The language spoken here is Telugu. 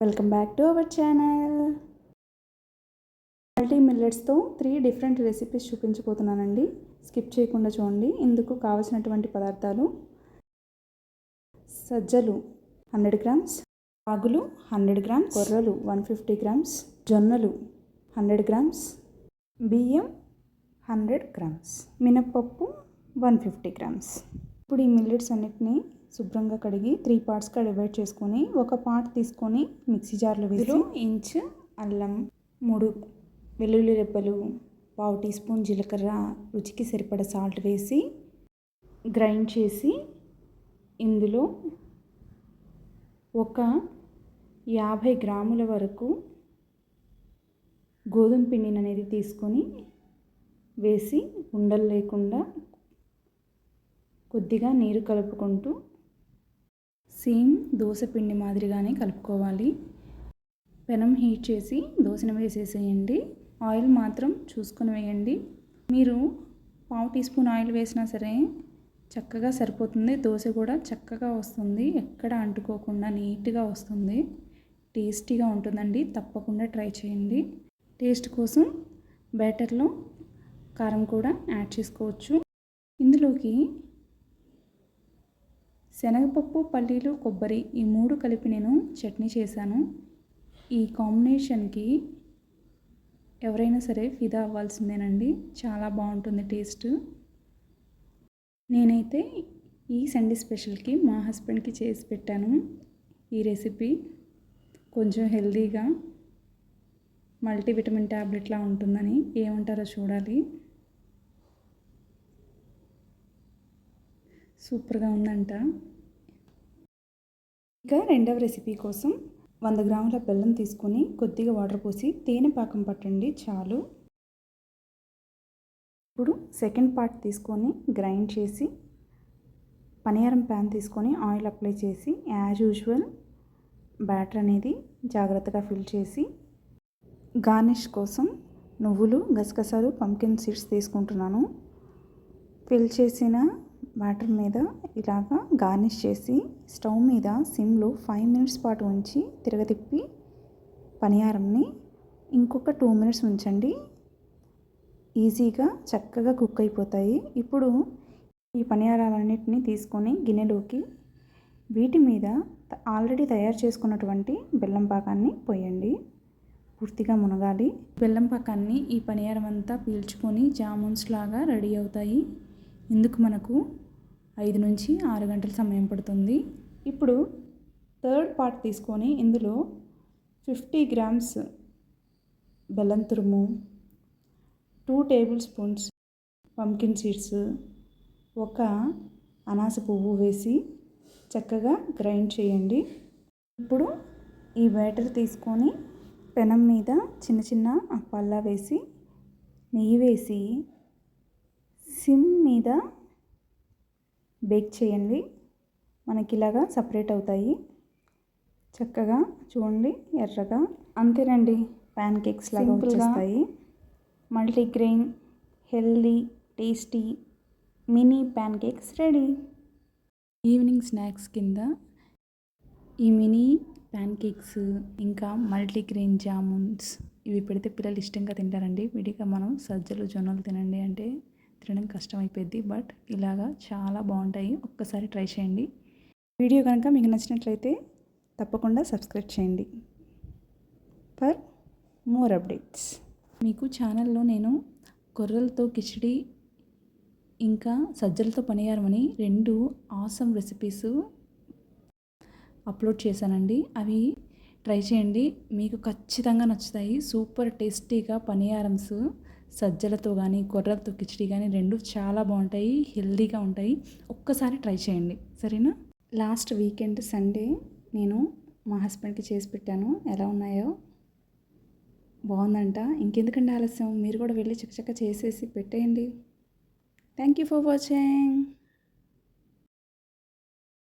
Welcome back to our channel multi మిల్లెట్స్తో three different recipes చూపించబోతున్నానండి. స్కిప్ చేయకుండా చూడండి. ఇందుకు కావలసినటువంటి పదార్థాలు సజ్జలు హండ్రెడ్ గ్రామ్స్ రాగులు హండ్రెడ్ గ్రామ్స్ కొర్రలు వన్ ఫిఫ్టీ గ్రామ్స్ జొన్నలు హండ్రెడ్ గ్రామ్స్ బియ్యం హండ్రెడ్ గ్రామ్స్ మినప్పప్పు వన్ ఫిఫ్టీ గ్రామ్స్. ఇప్పుడు ఈ మిల్లెట్స్ అన్నిటినీ శుభ్రంగా కడిగి త్రీ పార్ట్స్గా డివైడ్ చేసుకొని ఒక పార్ట్ తీసుకొని మిక్సీ జార్లో వేసి ఇంచ్ అల్లం మూడు వెల్లుల్లి రెబ్బలు పావు టీ స్పూన్ జీలకర్ర రుచికి సరిపడ సాల్ట్ వేసి గ్రైండ్ చేసి ఇందులో ఒక యాభై గ్రాముల వరకు గోధుమ పిండిని అనేది తీసుకొని వేసి ఉండలు లేకుండా కొద్దిగా నీరు కలుపుకుంటూ సేమ్ దోశ పిండి మాదిరిగానే కలుపుకోవాలి. పెనం హీట్ చేసి దోశను వేసేసేయండి. ఆయిల్ మాత్రం చూసుకొని వేయండి. మీరు పావు టీ స్పూన్ ఆయిల్ వేసినా సరే చక్కగా సరిపోతుంది. దోశ కూడా చక్కగా వస్తుంది. ఎక్కడ అంటుకోకుండా నీట్గా వస్తుంది. టేస్టీగా ఉంటుందండి. తప్పకుండా ట్రై చేయండి. టేస్ట్ కోసం బ్యాటర్లో కారం కూడా యాడ్ చేసుకోవచ్చు. ఇందులోకి శనగపప్పు పల్లీలు కొబ్బరి ఈ మూడు కలిపి నేను చట్నీ చేశాను. ఈ కాంబినేషన్కి ఎవరైనా సరే ఫిదా అవ్వాల్సిందేనండి. చాలా బాగుంటుంది టేస్ట్. నేనైతే ఈ సండే స్పెషల్కి మా హస్బెండ్కి చేసి పెట్టాను ఈ రెసిపీ. కొంచెం హెల్తీగా మల్టీవిటమిన్ ట్యాబ్లెట్లా ఉంటుందని ఏమంటారో చూడాలి. సూపర్గా ఉందంట. ఇక రెండవ రెసిపీ కోసం వంద గ్రాముల బెల్లం తీసుకొని కొద్దిగా వాటర్ పోసి తేనె పాకం పట్టండి చాలు. ఇప్పుడు సెకండ్ పార్ట్ తీసుకొని గ్రైండ్ చేసి పనియారం ప్యాన్ తీసుకొని ఆయిల్ అప్లై చేసి యాజ్ యూజువల్ బ్యాటర్ అనేది జాగ్రత్తగా ఫిల్ చేసి గార్నిష్ కోసం నువ్వులు గసగసాలు పంకిన్ సీడ్స్ తీసుకుంటున్నాను. ఫిల్ చేసిన వాటర్ మీద ఇలాగా గార్నిష్ చేసి స్టవ్ మీద సిమ్లో ఫైవ్ మినిట్స్ పాటు ఉంచి తిరగతిప్పి పనిహారంని ఇంకొక టూ మినిట్స్ ఉంచండి. ఈజీగా చక్కగా కుక్ అయిపోతాయి. ఇప్పుడు ఈ పనియారాలన్నింటినీ తీసుకొని గిన్నెలోకి వీటి మీద ఆల్రెడీ తయారు చేసుకున్నటువంటి బెల్లం పాకాన్ని పోయండి. పూర్తిగా మునగాలి. బెల్లం పాకాన్ని ఈ పనియారం అంతా పీల్చుకొని జామున్స్ లాగా రెడీ అవుతాయి. ఇందుకు మనకు ఐదు నుంచి ఆరు గంటల సమయం పడుతుంది. ఇప్పుడు థర్డ్ పార్ట్ తీసుకొని ఇందులో ఫిఫ్టీ గ్రామ్స్ బెల్లం తురుము two tablespoons pumpkin seeds ఒక అనాస పువ్వు వేసి చక్కగా గ్రైండ్ చేయండి. ఇప్పుడు ఈ బ్యాటర్ తీసుకొని పెనం మీద చిన్న చిన్న అప్పాల్లా వేసి నెయ్యి వేసి సిమ్ మీద బేక్ చేయండి. మనకి ఇలాగా సపరేట్ అవుతాయి. చక్కగా చూడండి ఎర్రగా. అంతేనండి ప్యాన్ కేక్స్ లాగా వచ్చేస్తాయి. Multigrain healthy tasty mini pancakes ready. Evening snacks కింద ఈ మినీ ప్యాన్ కేక్స్ ఇంకా మల్టీగ్రెయిన్ జామున్స్ ఇవి పెడితే పిల్లలు ఇష్టంగా తింటారండి. విడిగా మనం సజ్జలు జొన్నలు తినండి అంటే తినడం కష్టమైపోద్ది బట్ ఇలాగా చాలా బాగుంటాయి. ఒక్కసారి ట్రై చేయండి. వీడియో కనుక మీకు నచ్చినట్లయితే తప్పకుండా సబ్స్క్రైబ్ చేయండి. For more updates. మీకు ఛానల్లో నేను కొర్రలతో కిచిడి ఇంకా సజ్జలతో పనియారమని రెండు ఆసమ్ రెసిపీస్ అప్లోడ్ చేశానండి. అవి ట్రై చేయండి. మీకు ఖచ్చితంగా నచ్చుతాయి. సూపర్ టేస్టీగా పనియారమ్స్. సజ్జలతో కానీ కొర్రలతో కిచిడి కానీ రెండు చాలా బాగుంటాయి హెల్దీగా ఉంటాయి. ఒక్కసారి ట్రై చేయండి. సరేనా? లాస్ట్ వీకెండ్ సండే నేను మా హస్బెండ్కి చేసి పెట్టాను. ఎలా ఉన్నాయో? బాగుందంట. ఇంకెందుకండి ఆలస్యం? మీరు కూడా వెళ్ళి చక్కచక్క చేసేసి పెట్టేయండి. Thank you for watching.